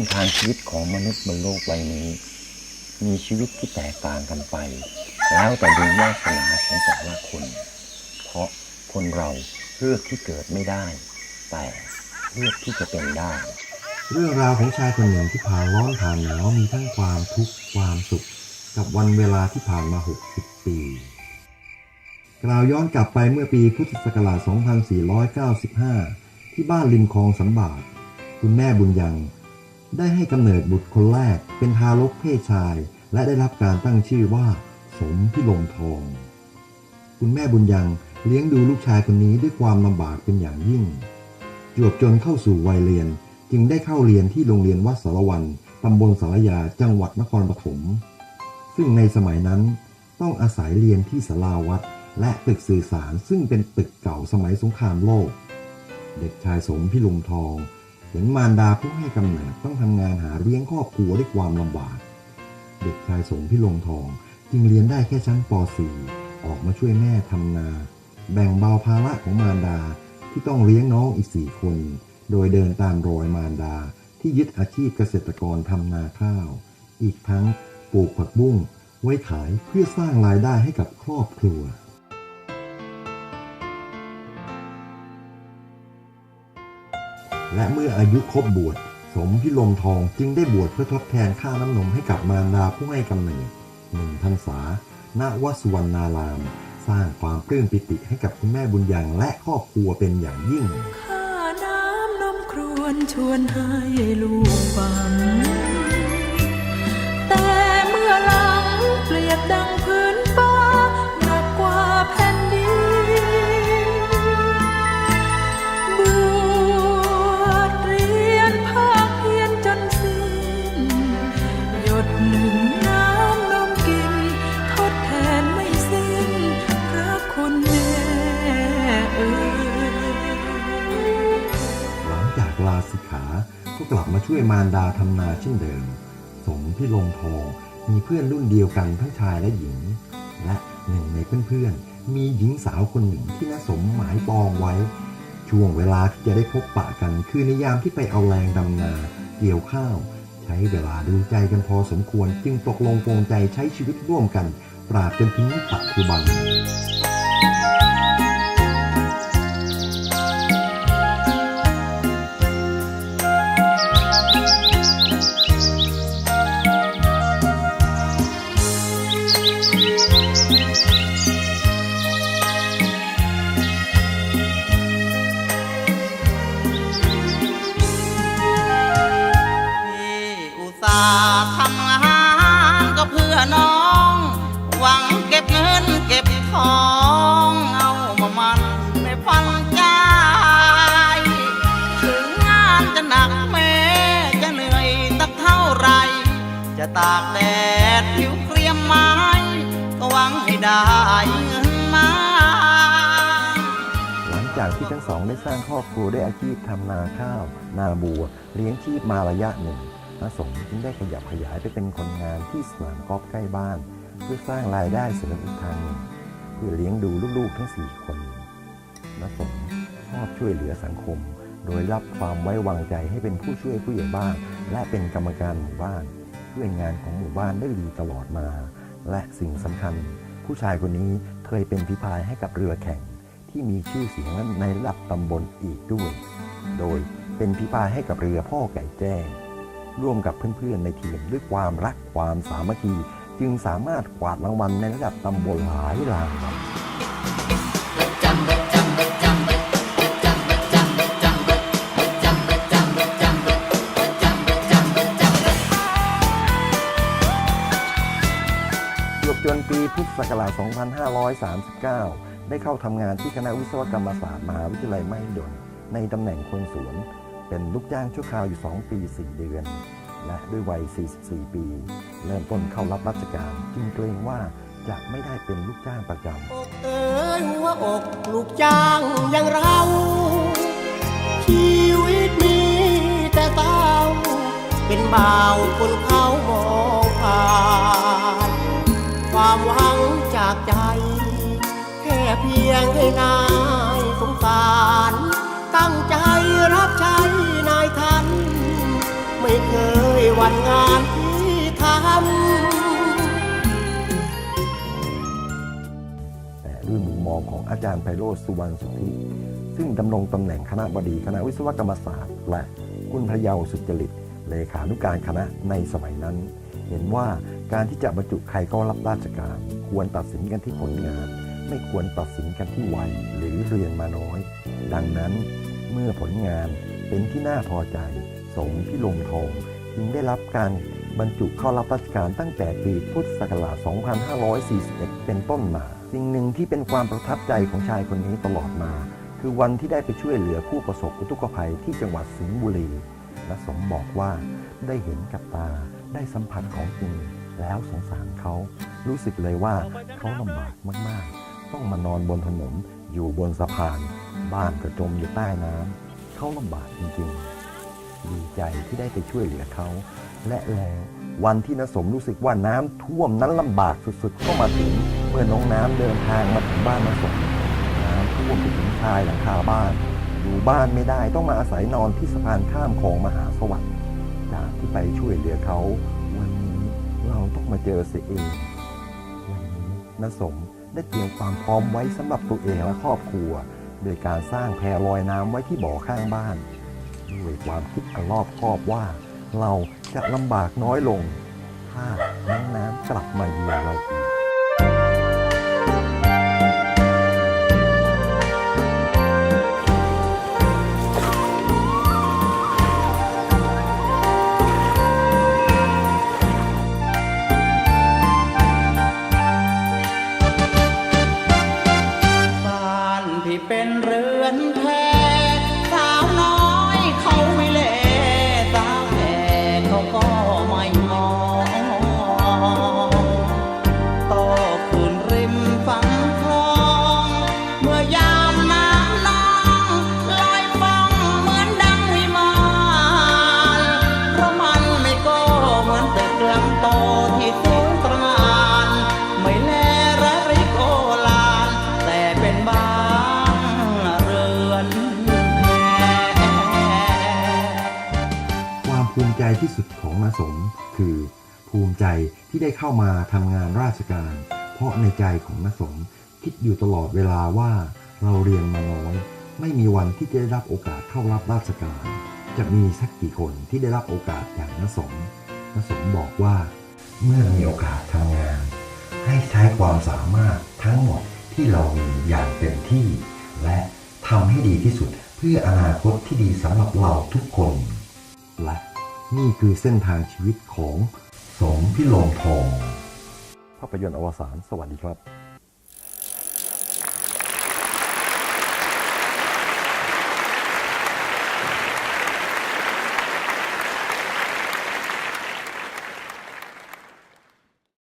นทางชีวิตของมนุษย์บนโลกใบนี้ มีชีวิตที่แตกต่างกันไป แล้วแต่บุญวาสนาของแต่ละคน เพราะคนเราเลือกที่เกิดไม่ได้ แต่เลือกที่จะเป็นได้ เรื่องราวของชายคนหนึ่งที่ผ่านร้อนผ่านหนาวมีทั้งความทุกข์ความสุข กับวันเวลาที่ผ่านมา 60 ปี กล่าวย้อนกลับไปเมื่อปีพุทธศักราช 2495 ที่บ้านริมคลองสำบาทคุณแม่บุญยัง ได้ให้กำเนิดบุตรคนแรกเป็นทารกเพศชาย และได้รับการตั้งชื่อว่า สมพิลมทอง คุณแม่บุญยังเลี้ยงดูลูกชายคนนี้ด้วยความลำบากเป็นอย่างยิ่ง จวบจนเข้าสู่วัยเรียนจึงได้เข้าเรียนที่โรงเรียนวัดสารวันตำบลสารยาจังหวัดนครปฐม ซึ่งในสมัยนั้นต้องอาศัยเรียนที่ศาลาวัดและตึกสื่อสารซึ่งเป็นตึกเก่าสมัยสงครามโลก เด็กชายสมพิลมทอง เห็นมารดาผู้ให้กำเนิดต้องทำงานหาเลี้ยงครอบครัวด้วยความลำบาก เด็กชายสมพิลมทองจึงเรียนได้แค่ชั้นป .4 ออกมาช่วยแม่ทำนา แบ่งเบาภาระของมารดาที่ต้องเลี้ยงน้องอีกสี่คน โดยเดินตามรอยมารดาที่ยึดอาชีพเกษตรกรทำนาข้าว อีกทั้งปลูกผักบุ้งไว้ขายเพื่อสร้างรายได้ให้กับครอบครัว และเมื่ออายุครบบวชสมพิลมทองจึงได้บวชเพื่อทดแทนค่าน้ำนมให้กับมารดาผู้ให้กำเนิดหนึ่งพรรษาณวสุวรรณาราม สร้างความปลื้มปิติให้กับคุณแม่บุญยังและครอบครัวเป็นอย่างยิ่ง ข้าน้ำนมครวนชวนให้ลูกฟัง สิกขา ก็กลับมาช่วยมารดาทำนาเช่นเดิม สมพิลมทองมีเพื่อนรุ่นเดียวกันทั้งชายและหญิง และหนึ่งในเพื่อนๆ มีหญิงสาวคนหนึ่งที่น่าสมหมายปองไว้ ช่วงเวลาที่จะได้พบปะกันคือในยามที่ไปเอาแรงดำนาเกี่ยวข้าว ใช้เวลาดูใจกันพอสมควรจึงตกลงปรงใจใช้ชีวิตร่วมกันตราบจนถึงปัจจุบัน จะตากแดดผิวเกรียมไม้ก็หวังให้ได้เงินมา หลังจากที่ทั้งสองได้สร้างครอบครัวด้วยอาชีพทำนาข้าว นาบัว เลี้ยงชีพมาระยะหนึ่งน้าสมจึงได้ขยับขยายไปเป็นคนงานที่สนามกอล์ฟใกล้บ้าน เพื่อสร้างรายได้เสริมอีกทางหนึ่งเพื่อเลี้ยงดูลูกๆทั้งสี่คนน้าสมชอบช่วยเหลือสังคม โดยรับความไว้วางใจให้เป็นผู้ช่วยผู้ใหญ่บ้าน และเป็นกรรมการหมู่บ้าน ช่วยงานของหมู่บ้านได้ดีตลอดมา และสิ่งสำคัญ ผู้ชายคนนี้เคยเป็นพิพายให้กับเรือแข่ง ที่มีชื่อเสียงในระดับตำบลอีกด้วย โดยเป็นพิพายให้กับเรือพ่อไก่แจ้ง ร่วมกับเพื่อนๆในทีมด้วยความรักความสามัคคี จึงสามารถกวาดรางวัลในระดับตำบลหลายรางวัล จนปีพุทธศักราช 2539 ได้เข้าทำงานที่คณะวิศวกรรมศาสตร์มหาวิทยาลัยมหิดลในตำแหน่งคนสวน เป็นลูกจ้างชั่วคราวอยู่ 2 ปี 4 เดือนและด้วยวัย 44 ปี เริ่มต้นเข้ารับราชการจึงเกรงว่าจะไม่ได้เป็นลูกจ้างประจำอกเอ๋ยหัวอกลูกจ้างอย่างเรา ชีวิตมีแต่เศร้าเป็นบ่าวคนเขามองผ่าน ความหวังจากใจ แค่เพียงให้นายสงสาร ตั้งใจรับใช้นายท่าน ไม่เคยวันงานที่ทำแต่ด้วยมุมมองของอาจารย์ไพโรจน์สุวรรณสุทธิซึ่งดำรงตำแหน่งคณะบดีคณะวิศวกรรมศาสตร์ และคุณพระเยาสุจริตเลขานุการคณะในสมัยนั้น เห็นว่าการที่จะบรรจุใครก็รับราชการ ควรตัดสินกันที่ผลงาน ไม่ควรตัดสินกันที่วัยหรือเรียนมาน้อย ดังนั้นเมื่อผลงานเป็นที่น่าพอใจ สมพิลมทองจึงได้รับการบรรจุเข้ารับราชการตั้งแต่ปีพุทธศักราช 2541 เป็นต้นมา สิ่งหนึ่งที่เป็นความประทับใจของชายคนนี้ตลอดมา คือวันที่ได้ไปช่วยเหลือผู้ประสบอุทกภัยที่จังหวัดสิงห์บุรี และสมบอกว่าได้เห็นกับตา ได้สัมผัสของจริงแล้วสงสารเขา รู้สึกเลยว่าเขาลำบากมากๆ ต้องมานอนบนถนนอยู่บนสะพาน บ้านก็จมอยู่ใต้น้ำเขาลำบากจริงๆ ดีใจที่ได้ไปช่วยเหลือเขา และแล้ววันที่นสมรู้สึกว่าน้ำท่วมนั้นลำบากสุดๆ ก็มาถึงเมื่อน้องน้ำเดินทางมาถึงบ้านนสมน้ำท่วมไปถึงชายหลังคาบ้าน อยู่บ้านไม่ได้ต้องมาอาศัยนอนที่สะพานข้ามคลองมหาสวัสดิ์ จากที่ไปช่วยเหลือเขา วันนี้เราต้องมาเจอเสียเองวันนี้นสมได้เตรียมความพร้อมไว้สำหรับตัวเองและครอบครัว โดยการสร้างแพรลอยน้ำไว้ที่บ่อข้างบ้านด้วยความคิดอันรอบคอบว่า เราจะลำบากน้อยลง ถ้าน้องน้ำกลับมาเยือนเราอีก ที่สุดของนาสมคือ ภูมิใจที่ได้เข้ามาทำงานราชการ เพราะในใจของนาสมคิดอยู่ตลอดเวลาว่าเราเรียนมาน้อย ไม่มีวันที่จะได้รับโอกาสเข้ารับราชการ จะมีสักกี่คนที่ได้รับโอกาสอย่างนาสมนาสมบอกว่า เมื่อมีโอกาสทำงาน ให้ใช้ความสามารถทั้งหมดที่เรามีอย่างเต็มที่ และทำให้ดีที่สุดเพื่ออนาคตที่ดีสำหรับเราทุกคนและ นี่คือเส้นทางชีวิตของสองพิโลมทอง ภาพยนตร์อวสาน สวัสดีครับ